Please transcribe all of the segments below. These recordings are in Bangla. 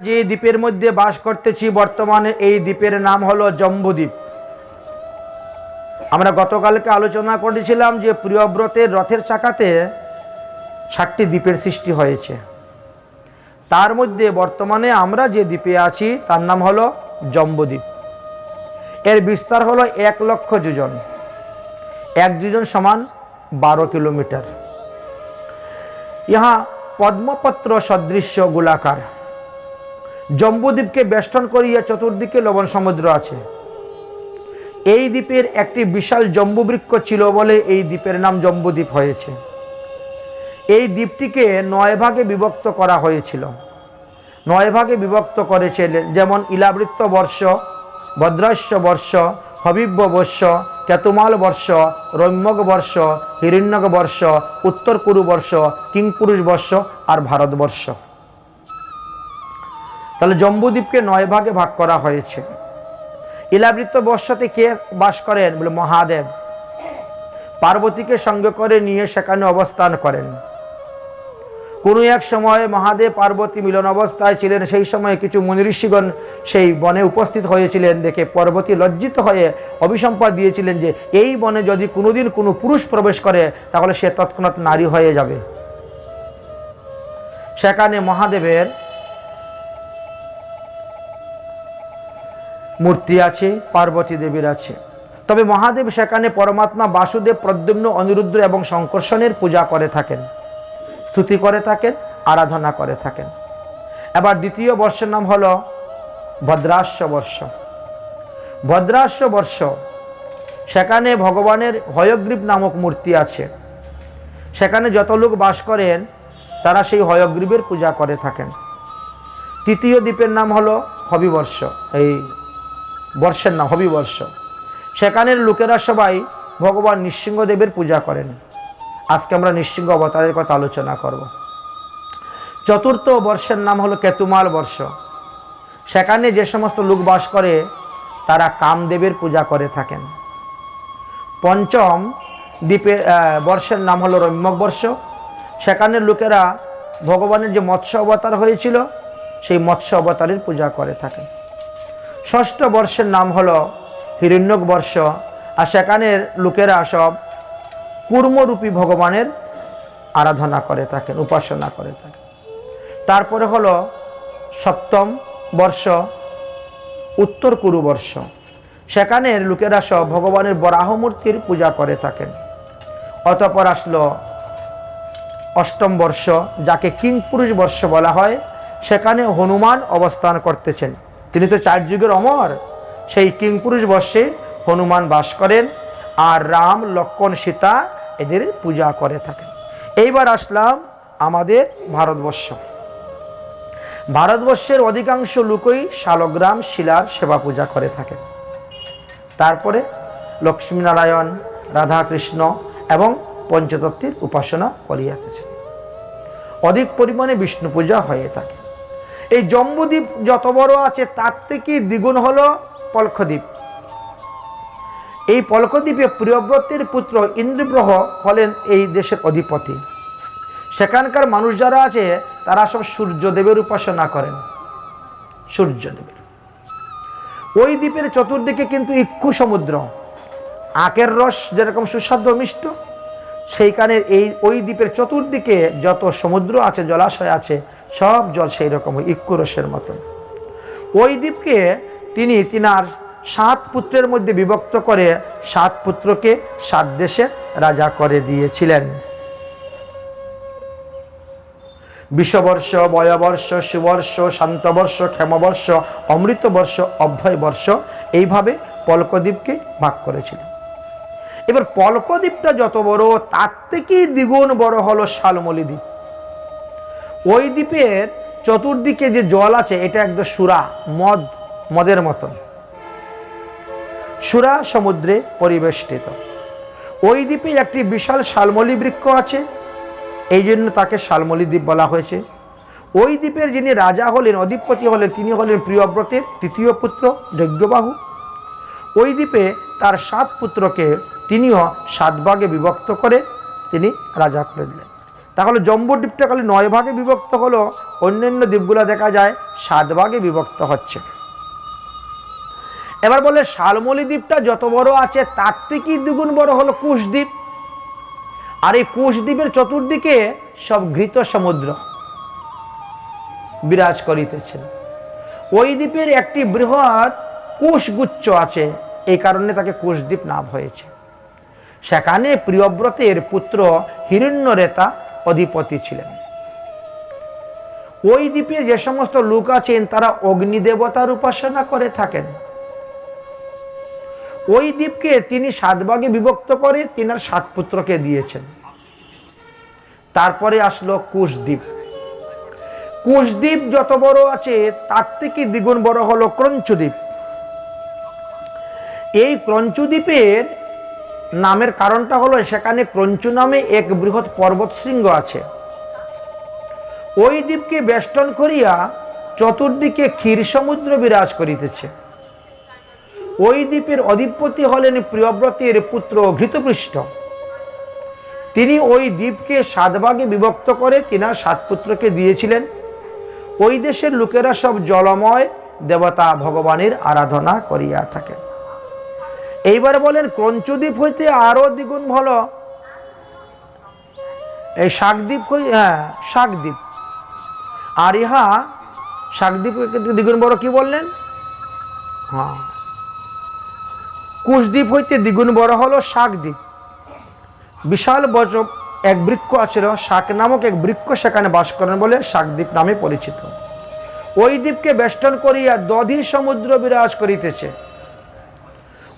যে দ্বীপের মধ্যে বাস করতেছি, বর্তমানে এই দ্বীপের নাম হলো জম্বুদ্বীপ। আমরা গতকালকে আলোচনা করেছিলাম যে প্রিয়ব্রতের রথের চাকাতে ষাটটি দ্বীপের সৃষ্টি হয়েছে। তার মধ্যে বর্তমানে আমরা যে দ্বীপে আছি, তার নাম হলো জম্বুদ্বীপ। এর বিস্তার হলো এক লক্ষ যোজন এক যোজন সমান বারো কিলোমিটার। ইহা পদ্মপত্র সদৃশ্য গোলাকার। জম্বুদ্বীপকে বেষ্টন করিয়া চতুর্দিকে লবণ সমুদ্র আছে। এই দ্বীপের একটি বিশাল জম্বুবৃক্ষ ছিল বলে এই দ্বীপের নাম জম্বুদ্বীপ হয়েছে। এই দ্বীপটিকে নয় ভাগে বিভক্ত করা হয়েছিল। নয় ভাগে বিভক্ত করেছিলেন যেমন ইলাবৃত্ত বর্ষ ভদ্রাস্য বর্ষ, হবিব্য বর্ষ, কেতুমাল বর্ষ, রম্যক বর্ষ, হিরণ্যক বর্ষ উত্তর কুরু বর্ষ, কিংপুরুষ বর্ষ আর ভারতবর্ষ তাহলে জম্বুদ্বীপকে নয় ভাগে ভাগ করা হয়েছে। ইলাবৃত্ত বর্ষাতে কে বাস করেন? বলে মহাদেব। পার্বতীকে সঙ্গে করে নিয়ে সেখানে অবস্থান করেন। কোনো এক সময় মহাদেব পার্বতী মিলন অবস্থায় ছিলেন, সেই সময়ে কিছু মুনিঋষিগণ সেই বনে উপস্থিত হয়েছিলেন, দেখে পার্বতী লজ্জিত হয়ে অভিসম্পাদ দিয়েছিলেন যে, এই বনে যদি কোনোদিন কোনো পুরুষ প্রবেশ করে, তাহলে সে তৎক্ষণাৎ নারী হয়ে যাবে। সেখানে মহাদেবের মূর্তি আছে, পার্বতী দেবীর আছে। তবে মহাদেব সেখানে পরমাত্মা বাসুদেব, প্রদ্যুম্ন অনিরুদ্র এবং শঙ্কর্ষণের পূজা করে থাকেন, স্তুতি করে থাকেন, আরাধনা করে থাকেন। এবার দ্বিতীয় বর্ষের নাম হল ভদ্রাস্য বর্ষ। ভদ্রাস্য বর্ষ, সেখানে ভগবানের হয়গ্রীব নামক মূর্তি আছে। সেখানে যত লোক বাস করেন, তারা সেই হয়গ্রীবের পূজা করে থাকেন। তৃতীয় দ্বীপের নাম হলো হবিবর্ষ, এই বর্ষের নাম হবিবর্ষ সেখানের লোকেরা সবাই ভগবান নৃসিংহদেবের পূজা করেন। আজকে আমরা নৃসিংহ অবতারের কথা আলোচনা করব। চতুর্থ বর্ষের নাম হলো কেতুমাল বর্ষ। সেখানে যে সমস্ত লোক বাস করে তারা কামদেবের পূজা করে থাকেন। পঞ্চম দ্বীপের আহ, বর্ষের নাম হলো রম্যক বর্ষ। সেখানের লোকেরা ভগবানের যে মৎস্য অবতার হয়েছিল সেই মৎস্য অবতারের পূজা করে থাকেন। ষষ্ঠ বর্ষের নাম হলো হিরণ্যক বর্ষ। আর সেখানের লোকেরা সব কুর্মরূপী ভগবানের আরাধনা করে থাকেন, উপাসনা করে থাকেন। তারপরে হলো সপ্তম বর্ষ, উত্তর কুরু বর্ষ। সেখানের লোকেরা সব ভগবানের বরাহ মূর্তির পূজা করে থাকেন। অতপর আসলো অষ্টম বর্ষ, যাকে কিংপুরুষ বর্ষ বলা হয়। সেখানে হনুমান অবস্থান করতেছেন। তিনি তো চার যুগের অমর। সেই কিংপুরুষ বর্ষে হনুমান বাস করেন আর রাম লক্ষণ সীতা এদের পূজা করে থাকেন। এইবার আসলাম আমাদের ভারতবর্ষ। ভারতবর্ষের অধিকাংশ লোকই শালগ্রাম শিলার সেবা পূজা করে থাকেন। তারপরে লক্ষ্মীনারায়ণ, রাধাকৃষ্ণ এবং পঞ্চতত্ত্বের উপাসনা করিয়াছেন। অধিক পরিমাণে বিষ্ণু পূজা হয়ে থাকে। এই জম্বুদ্বীপ যত বড় আছে, তার থেকে দ্বিগুণ হলো পলক্ষদ্বীপ এই পলকদ্বীপে প্রিয়ব্রতের পুত্র ইন্দ্রগ্রহ হলেন এই দেশের অধিপতি। সেখানকার মানুষ যারা আছে, তারা সব সূর্যদেবের উপাসনা করেন। সূর্যদেবের। ওই দ্বীপের চতুর্দিকে কিন্তু ইক্ষু সমুদ্র। আখের রস যেরকম সুস্বাদু, মিষ্ট। সেইখানে এই ওই দ্বীপের চতুর্দিকে যত সমুদ্র আছে, জলাশয় আছে, সব জল সেই রকম ইক্ষু রসের মতন। ওই দ্বীপকে তিনি তিনার সাত পুত্রের মধ্যে বিভক্ত করে সাত পুত্রকে সাত দেশের রাজা করে দিয়েছিলেন। বিশ্ববর্ষ বয়বর্ষ, সুবর্ষ, শান্তবর্ষ, ক্ষেমবর্ষ, অমৃতবর্ষ অভ্যয়বর্ষ এইভাবে পলকদ্বীপকে ভাগ করেছিলেন। এবার পলকদ্বীপটা যত বড়, তার থেকেই দ্বিগুণ বড় হলো শালমলি দ্বীপ। ওই দ্বীপের চতুর্দিকে যে জল আছে, এটা একদম সুরা, মদ, মদের মতন। সুরা সমুদ্রে পরিবেষ্টিত। ওই দ্বীপে একটি বিশাল শালমলি বৃক্ষ আছে, এই জন্য তাকে শালমলি দ্বীপ বলা হয়েছে। ওই দ্বীপের যিনি রাজা হলেন, অধিপতি হলেন, তিনি হলেন প্রিয়ব্রতের তৃতীয় পুত্র যজ্ঞবাহু। ওই দ্বীপে তার সাত পুত্রকে তিনিও সাত ভাগে বিভক্ত করে তিনি রাজা করে দিলেন। তাহলে জম্বু দ্বীপটা খালি নয় ভাগে বিভক্ত হলো, অন্যান্য দ্বীপগুলো দেখা যায় সাত ভাগে বিভক্ত হচ্ছে। এবার বলে শালমলি দ্বীপটা যত বড় আছে, তার থেকেই দ্বিগুণ বড় হলো কুশদ্বীপ আর এই কুশদ্বীপের চতুর্দিকে সব ঘৃত সমুদ্র বিরাজ করিতেছেন। ওই দ্বীপের একটি বৃহৎ কুশগুচ্ছ আছে, এই কারণে তাকে কুশদ্বীপ নাম হয়েছে। সেখানে প্রিয়ব্রতের পুত্র হিরণ্যরেতা অধিপতি ছিলেন। ওই দ্বীপে যে সমস্ত লোক আছেন, তারা অগ্নি দেবতার উপাসনা করে থাকেন। ওই দ্বীপকে তিনি সাত ভাগে বিভক্ত করে তিনার সাত পুত্রকে দিয়েছেন। তারপরে আসলো কুশদ্বীপ কুশদ্বীপ যত বড় আছে, তার থেকে দ্বিগুণ বড় হলো ক্রঞ্চদ্বীপ এই ক্রঞ্চদ্বীপের নামের কারণটা হলো সেখানে ক্রঞ্চু নামে এক বৃহৎ পর্বত শৃঙ্গ আছে। ওই দ্বীপকে বেষ্টন করিয়া চতুর্দিকে ক্ষীর সমুদ্র বিরাজ করিতেছে। ওই দ্বীপের অধিপতি হলেন প্রিয়ব্রতের পুত্র ঘৃতপৃষ্ঠ। তিনি ওই দ্বীপকে সাত ভাগে বিভক্ত করে তিনার সাত পুত্রকে দিয়েছিলেন। ওই দেশের লোকেরা সব জলময় দেবতা ভগবানের আরাধনা করিয়া থাকে এইবার বলেন ক্রঞ্চদ্বীপ হইতে আরও দ্বিগুণ ভালো। এই শাকদ্বীপ হ্যাঁ শাকদ্বীপ। আর ইহা শাকদ্বীপ দ্বিগুণ বড় কি বললেন? হ্যাঁ। কুশদ্বীপ হইতে দ্বিগুণ বড় হলো শাকদ্বীপ। বিশাল বজ এক বৃক্ষ আছিল শাক নামক এক বৃক্ষ সেখানে বাস করেন বলে শাকদ্বীপ নামে পরিচিত। ওই দ্বীপকে বেষ্টন করিয়া দধি সমুদ্র বিরাজ করিতেছে।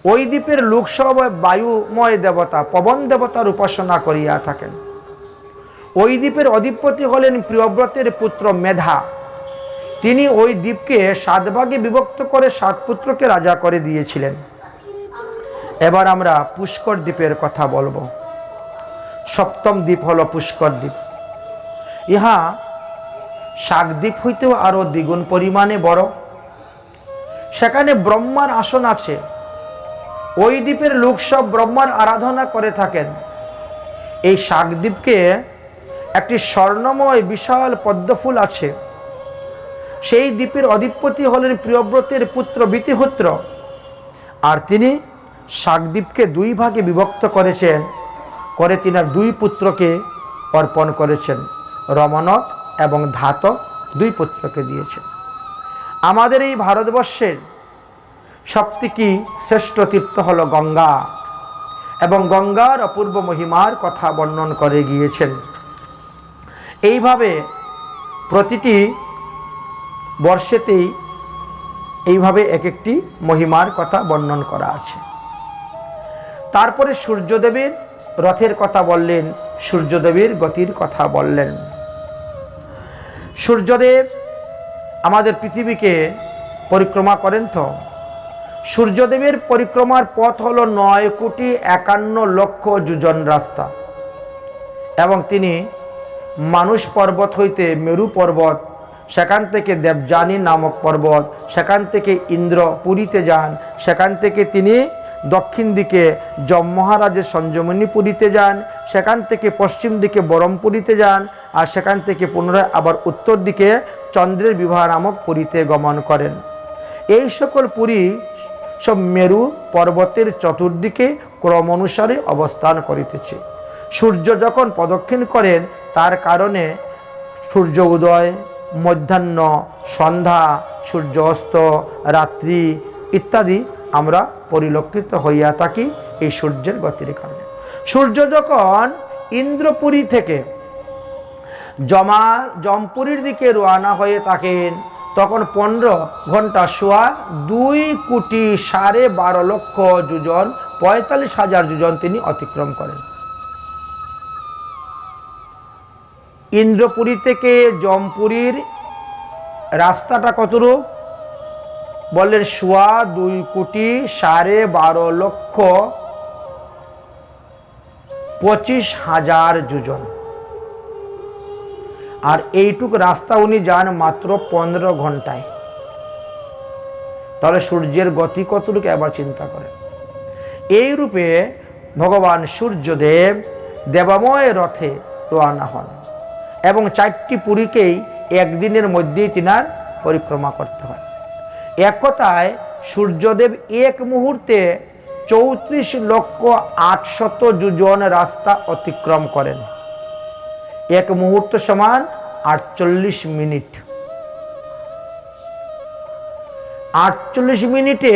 ওই দ্বীপের লোকসব বায়ুময় দেবতা, পবন দেবতার উপাসনা করিয়া থাকেন। ওই দ্বীপের অধিপতি হলেন প্রিয়ব্রতের পুত্র মেধা। তিনি ওই দ্বীপকে সাত ভাগে বিভক্ত করে সাত পুত্রকে রাজা করে দিয়েছিলেন। এবার আমরা পুষ্কর দ্বীপের কথা বলব। সপ্তম দ্বীপ হলো পুষ্কর দ্বীপ। ইহা শাকদ্বীপ হইতেও আরও দ্বিগুণ পরিমাণে বড়। সেখানে ব্রহ্মার আসন আছে। ওই দ্বীপের লোক সব ব্রহ্মার আরাধনা করে থাকেন। এই শাকদ্বীপকে একটি স্বর্ণময় বিশাল পদ্মফুল আছে। সেই দ্বীপের অধিপতি হলেন প্রিয়ব্রতের পুত্র বিতিহোত্র আর তিনি শাকদ্বীপকে দুই ভাগে বিভক্ত করেছেন। করে তিনার দুই পুত্রকে অর্পণ করেছেন। রমনক এবং ধাতক দুই পুত্রকে দিয়েছেন। আমাদের এই ভারতবর্ষের সবথেকে শ্রেষ্ঠ তীর্থ হল গঙ্গা। এবং গঙ্গার অপূর্ব মহিমার কথা বর্ণন করে গিয়েছেন। এইভাবে প্রতিটি বর্ষেতেই এইভাবে এক একটি মহিমার কথা বর্ণন করা আছে। তারপরে সূর্যদেবের রথের কথা বললেন, সূর্যদেবের গতির কথা বললেন। সূর্যদেব আমাদের পৃথিবীকে পরিক্রমা করেন তো? সূর্যদেবের পরিক্রমার পথ হলো নয় কোটি একান্ন লক্ষ যোজন রাস্তা। এবং তিনি মানুষ পর্বত হইতে মেরু পর্বত, সেখান থেকে দেবযানী নামক পর্বত, সেখান থেকে ইন্দ্র পুরীতে যান, সেখান থেকে তিনি দক্ষিণ দিকে যম মহারাজের পুরীতে যান, সেখান থেকে পশ্চিম দিকে বরমপুরীতে যান, আর সেখান থেকে পুনরায় আবার উত্তর দিকে চন্দ্রের বিবাহ নামক পুরীতে গমন করেন। এই সকল পুরী সব মেরু পর্বতের চতুর্দিকে ক্রম অনুসারে অবস্থান করিতেছে। সূর্য যখন প্রদক্ষিণ করেন, তার কারণে সূর্য উদয়, মধ্যাহ্ন, সন্ধ্যা, সূর্য অস্ত, রাত্রি ইত্যাদি আমরা পরিলক্ষিত হইয়া থাকি এই সূর্যের গতির কারণে। সূর্য যখন ইন্দ্রপুরী থেকে জমা জমপুরীর দিকে রওনা হয়ে থাকেন তখন পনেরো ঘণ্টা শোয়া দুই কোটি সাড়ে বারো লক্ষ যোজন, পঁয়তাল্লিশ হাজার যোজন তিনি অতিক্রম করেন। ইন্দ্রপুরী থেকে জমপুরীর রাস্তাটা কতরূপ বললেন শোয়া দুই কোটি সাড়ে বারো লক্ষ পঁচিশ হাজার যোজন। আর এইটুক রাস্তা উনি যান মাত্র পনেরো ঘন্টায়। তাহলে সূর্যের গতি কতটুকু এবার চিন্তা করেন। এই রূপে ভগবান সূর্যদেব দেবাময় রথে রওনা হন এবং চারটি পুরীকেই একদিনের মধ্যেই তিনার পরিক্রমা করতে হয়। এক কথায় সূর্যদেব এক মুহূর্তে চৌত্রিশ লক্ষ আটশত যোজন রাস্তা অতিক্রম করেন। এক মুহূর্ত সমান আটচল্লিশ মিনিট। আটচল্লিশ মিনিটে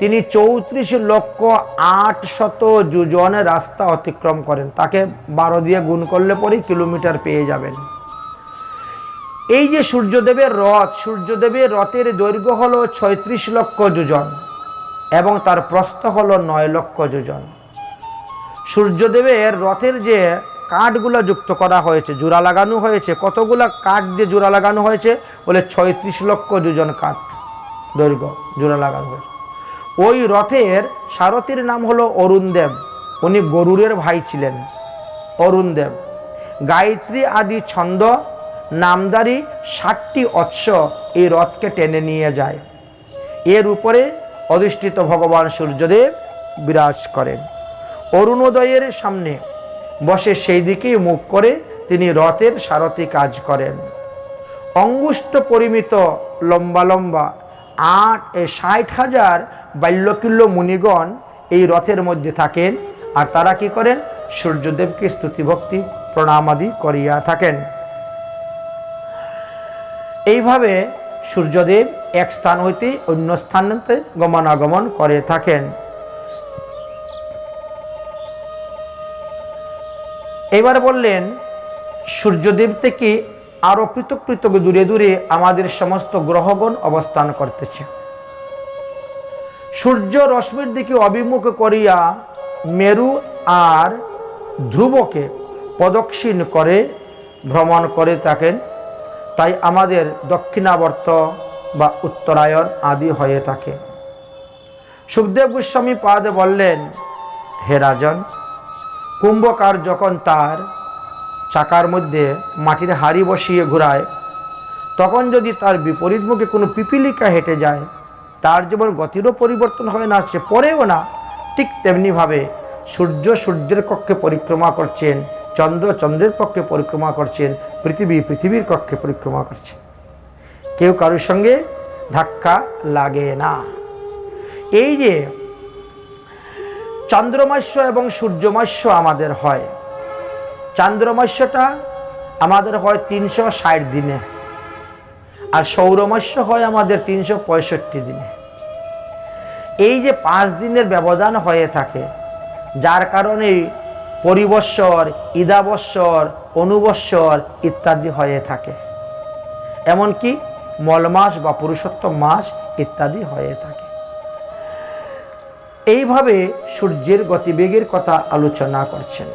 তিনি চৌত্রিশ লক্ষ আট শত যোজন রাস্তা অতিক্রম করেন। তাকে বারো দিয়ে গুণ করলে পরেই কিলোমিটার পেয়ে যাবেন। এই যে সূর্যদেবের রথ, সূর্যদেবের রথের দৈর্ঘ্য হলো ছয়ত্রিশ লক্ষ যোজন এবং তার প্রস্থ হলো নয় লক্ষ যোজন সূর্যদেবের রথের যে কাঠগুলো যুক্ত করা হয়েছে, জোড়া লাগানো হয়েছে। কতগুলা কাঠ দিয়ে জোড়া লাগানো হয়েছে? বলে ছয়ত্রিশ লক্ষ যোজন কাঠ দৈর্ঘ্য জোড়া লাগানো হয়েছে। ওই রথের সারথীর নাম হলো অরুণদেব। উনি গরুরের ভাই ছিলেন, অরুণদেব। গায়ত্রী আদি ছন্দ, নামদারি ষাটটি অৎস এই রথকে টেনে নিয়ে যায়। এর উপরে অধিষ্ঠিত ভগবান সূর্যদেব বিরাজ করেন। অরুণোদয়ের সামনে বসে সেই দিকেই মুখ করে তিনি রথের সারথি কাজ করেন। অঙ্গুষ্ঠ পরিমিত লম্বা লম্বা আট ষাট হাজার বাল্যকিল্য মুনিগণ এই রথের মধ্যে থাকেন আর তারা কি করেন? সূর্যদেবকে স্তুতিভক্তি প্রণামাদি করিয়া থাকেন। এইভাবে সূর্যদেব এক স্থান হইতে অন্য স্থানতে গমনাগমন করে থাকেন। এবার বললেন, সূর্যদেব থেকে আরও পৃথক পৃথক দূরে দূরে আমাদের সমস্ত গ্রহগণ অবস্থান করতেছে। সূর্য রশ্মির দিকে অভিমুখ করিয়া মেরু আর ধ্রুবকে প্রদক্ষিণ করে ভ্রমণ করে থাকেন। তাই আমাদের দক্ষিণাবর্ত বা উত্তরায়ণ আদি হয়ে থাকে। সুখদেব গোস্বামী পাদে বললেন, হে রাজন কুম্ভকার যখন তার চাকার মধ্যে মাটির হাড়ি বসিয়ে ঘোরায়, তখন যদি তার বিপরীত মুখে কোনো পিপিলিকা হেঁটে যায়, তার যেমন গতিরও পরিবর্তন হয় না, সে পরেও না, ঠিক তেমনিভাবে সূর্য সূর্যের কক্ষে পরিক্রমা করছেন, চন্দ্র চন্দ্রের পক্ষে পরিক্রমা করছেন, পৃথিবী পৃথিবীর কক্ষে পরিক্রমা করছেন। কেউ কারোর সঙ্গে ধাক্কা লাগে না। এই যে চন্দ্রমাস্য এবং সূর্যমাস্য আমাদের হয়। চান্দ্রমাস্যটা আমাদের হয় তিনশো ষাট দিনে আর সৌরমাস্য হয় আমাদের তিনশো পঁয়ষট্টি দিনে। এই যে পাঁচ দিনের ব্যবধান হয়ে থাকে, যার কারণে পরিবৎসর ইদাবৎসর অনুবৎসর ইত্যাদি হয়ে থাকে। এমনকি মলমাস বা পুরুষোত্তম মাস ইত্যাদি হয়ে থাকে। এইভাবে সূর্যের গতিবেগের কথা আলোচনা করছেন।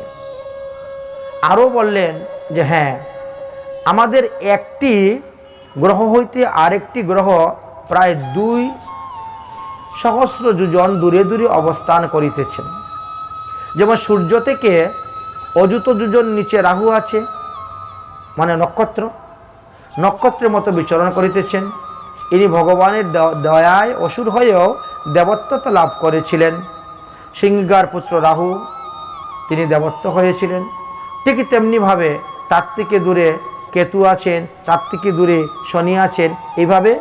আরও বললেন যে হ্যাঁ আমাদের একটি গ্রহ হইতে আরেকটি গ্রহ প্রায় দুই সহস্র যোজন দূরে দূরে অবস্থান করিতেছেন যেমন সূর্য থেকে অযুত যোজন নিচে রাহু আছে মানে নক্ষত্র। নক্ষত্রের মতো বিচরণ করিতেছেন। ইনি ভগবানের দয়ায় অসুর হয়েও দেবত্বতা লাভ করেছিলেন। সিংহার পুত্র রাহু, তিনি দেবত্ব হয়েছিলেন। ঠিক তেমনিভাবে তার থেকে দূরে কেতু আছেন তার থেকে দূরে শনি আছেন এইভাবে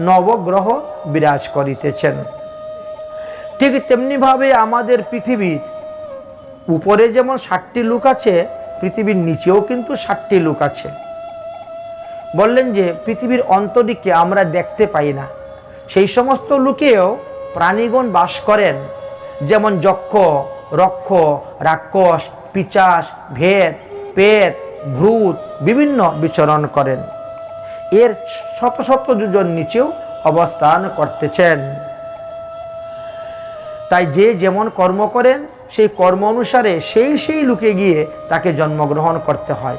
নবগ্রহ বিরাজ করিতেছেন। ঠিক তেমনিভাবে আমাদের পৃথিবীর উপরে যেমন ষাটটি লোক আছে, পৃথিবীর নিচেও কিন্তু ষাটটি লোক আছে। বললেন যে, পৃথিবীর অন্তরিকে আমরা দেখতে পাই না। সেই সমস্ত লোকেও প্রাণীগণ বাস করেন, যেমন যক্ষ, রক্ষ, রাক্ষস, পিচাস, ভেদ পেট ভূত, বিভিন্ন বিচরণ করেন। এর শত শত যোজন নিচেও অবস্থান করতেছেন। তাই যে যেমন কর্ম করেন, সেই কর্ম অনুসারে সেই সেই লোকে গিয়ে তাকে জন্মগ্রহণ করতে হয়।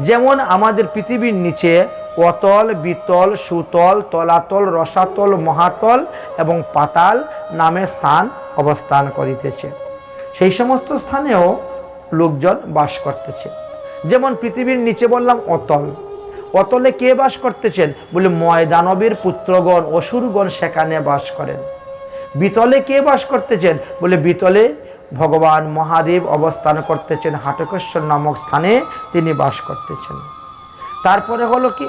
যেমন আমাদের পৃথিবীর নিচে অতল, বিতল, সুতল, তলাতল, রসাতল, মহাতল এবং পাতাল নামে স্থান অবস্থান করিতেছে। সেই সমস্ত স্থানেও লোকজন বাস করতেছে। যেমন পৃথিবীর নিচে বললাম অতল। অতলে কে বাস করতেছেন? বলে ময়দানবের পুত্রগণ, অসুরগণ সেখানে বাস করেন। বিতলে কে বাস করতেছেন? বলে বিতলে ভগবান মহাদেব অবস্থান করতেছেন হাটকেশ্বর নামক স্থানে তিনি বাস করতেছেন। তারপরে হলো কি?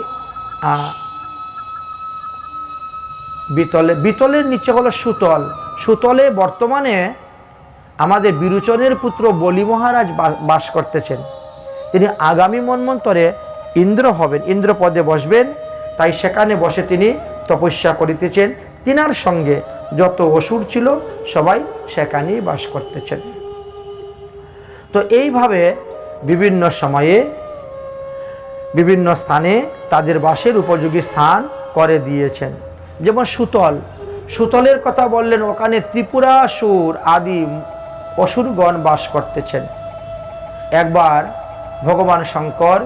বিতলে বিতলের নিচে হলো সুতল। সুতলে বর্তমানে আমাদের বিরোচনের পুত্র বলি মহারাজ বাস করতেছেন। তিনি আগামী মন্বন্তরে ইন্দ্র হবেন ইন্দ্র পদে বসবেন। তাই সেখানে বসে তিনি তপস্যা করিতেছেন। তিনার সঙ্গে যত অসুর ছিল, সবাই সেখানেই বাস করতেছেন। তো এইভাবে বিভিন্ন সময়ে, বিভিন্ন স্থানে তাদের বাসের উপযোগী স্থান করে দিয়েছেন। যেমন সুতল। সুতলের কথা বললেন, ওখানে ত্রিপুরাসুর আদি অসুরগণ বাস করতেছেন। একবার ভগবান শঙ্কর,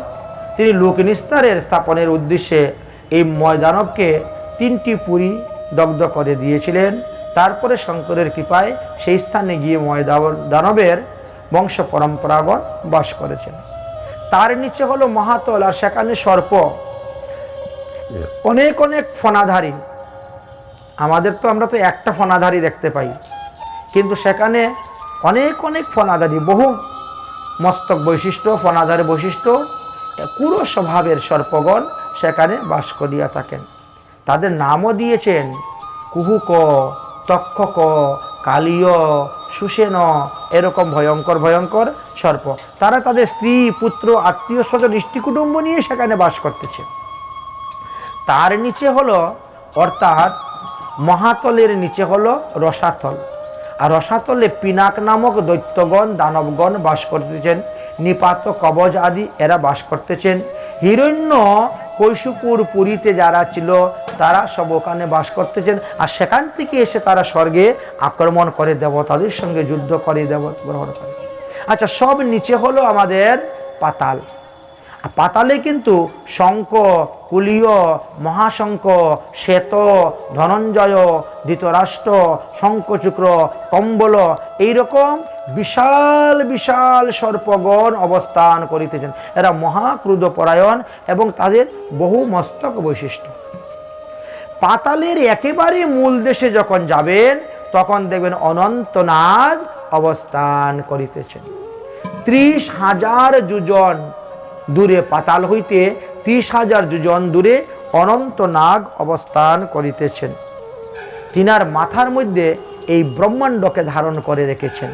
তিনি লোকনিস্তারের স্থাপনের উদ্দেশ্যে এই ময়দানবকে তিনটি পুরী দগ্ধ করে দিয়েছিলেন। তারপরে শঙ্করের কৃপায় সেই স্থানে গিয়ে ময়দাব দানবের বংশ পরম্পরাগণ বাস করেছেন। তার নিচে হলো মহাতল আর সেখানে সর্প। অনেক অনেক ফনাধারী আমাদের তো আমরা তো একটা ফনাধারী দেখতে পাই। কিন্তু সেখানে অনেক অনেক ফনাধারী বহু মস্তক বৈশিষ্ট্য ফনাধার বৈশিষ্ট্য কুড়ো স্বভাবের সর্পগণ সেখানে বাস করিয়া থাকেন। তাদের নামও দিয়েছেন। কুহুক তক্ষক কালীয় সুসেন এরকম ভয়ঙ্কর ভয়ঙ্কর সর্প। তারা তাদের স্ত্রী, পুত্র, আত্মীয় স্বজন, ইষ্টিকুটুম্ব নিয়ে সেখানে বাস করতেছে। তার নিচে হলো, অর্থাৎ মহাতলের নিচে হলো রসাতল। আর রসাতলে পিনাক নামক দৈত্যগণ, দানবগণ বাস করতেছেন। নিপাত, কবজ আদি এরা বাস করতেছেন। হিরণ্য কৈশুপুর পুরীতে যারা ছিল, তারা সব ওখানে বাস করতেছেন। আর সেখান থেকে এসে তারা স্বর্গে আক্রমণ করে দেবতাদের সঙ্গে যুদ্ধ করে দেব গ্রহণ করে। আচ্ছা সব নিচে হলো আমাদের পাতাল। পাতালে কিন্তু শঙ্খ, কুলীয়, মহাশঙ্খ, শ্বেত, ধনঞ্জয়, ধৃতরাষ্ট্র, শঙ্খচুক্র, কম্বল, এইরকম বিশাল বিশাল সর্পগণ অবস্থান করিতেছেন। এরা মহাক্রুধপরায়ণ এবং তাদের বহু মস্তক বৈশিষ্ট্য। পাতালের একেবারে মূল দেশে যখন যাবেন, তখন দেখবেন অনন্তনাগ অবস্থান করিতেছেন। ত্রিশ হাজার যুজন দূরে পাতাল হইতে ত্রিশ হাজার যুজন দূরে অনন্ত নাগ অবস্থান করিতেছেন। তিনার মাথার মধ্যে এই ব্রহ্মাণ্ডকে ধারণ করে রেখেছেন।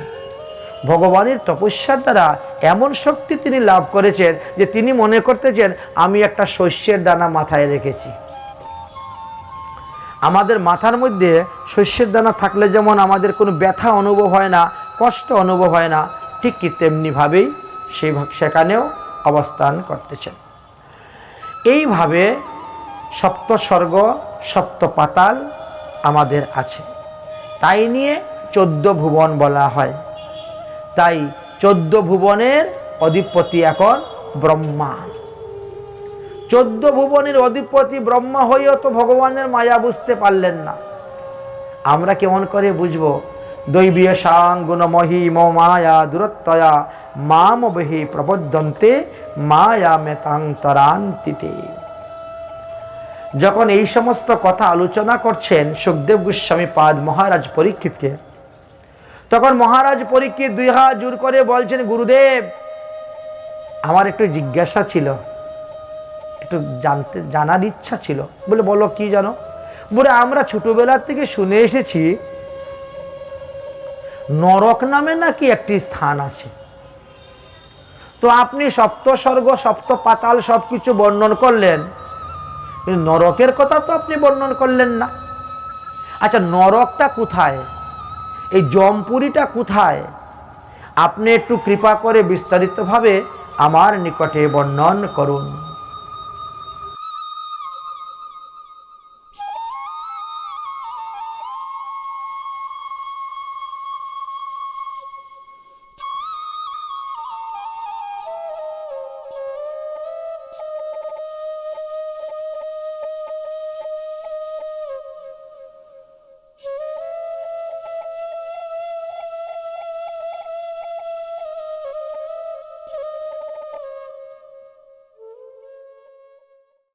ভগবানের তপস্যার দ্বারা এমন শক্তি তিনি লাভ করেছেন যে তিনি মনে করতেছেন, আমি একটা শস্যের দানা মাথায় রেখেছি। আমাদের মাথার মধ্যে শস্যের দানা থাকলে যেমন আমাদের কোনো ব্যথা অনুভব হয় না, কষ্ট অনুভব হয় না, ঠিক কি তেমনিভাবেই ভাগ- সেখানেও অবস্থান করতেছেন। এইভাবে সপ্ত স্বর্গ সপ্ত পাতাল আমাদের আছে। তাই নিয়ে চোদ্দ ভুবন বলা হয়। তাই চোদ্দ ভুবনের অধিপতি এখন ব্রহ্মা। চোদ্দ ভুবনের অধিপতি ব্রহ্মা হয়েও তো ভগবানের মায়া বুঝতে পারলেন না। আমরা কেমন করে বুঝব? দৈবীয় সাং, গুণমহি মায়া, দূরত্বয়া মাম বহি প্রবদ্ধন্তে মায়া মেতান্তরান্তিতে যখন এই সমস্ত কথা আলোচনা করছেন সুখদেব গোস্বামী পাদ মহারাজ পরীক্ষিতকে, তখন মহারাজ পরীক্ষিত দুই হাত জোর করে বলছেন, গুরুদেব, আমার একটু জিজ্ঞাসা ছিল, একটু জানতে, জানার ইচ্ছা ছিল। বলে, বলো, কি জানো? বলে, আমরা ছোটবেলার থেকে শুনে এসেছি, নরক নামে নাকি একটি স্থান আছে। তো আপনি সপ্ত স্বর্গ সপ্ত পাতাল সব কিছু বর্ণন করলেন। কিন্তু নরকের কথা তো আপনি বর্ণন করলেন না। আচ্ছা নরকটা কোথায়? এই জমপুরিটা কোথায়? আপনি একটু কৃপা করে বিস্তারিতভাবে আমার নিকটে বর্ণন করুন।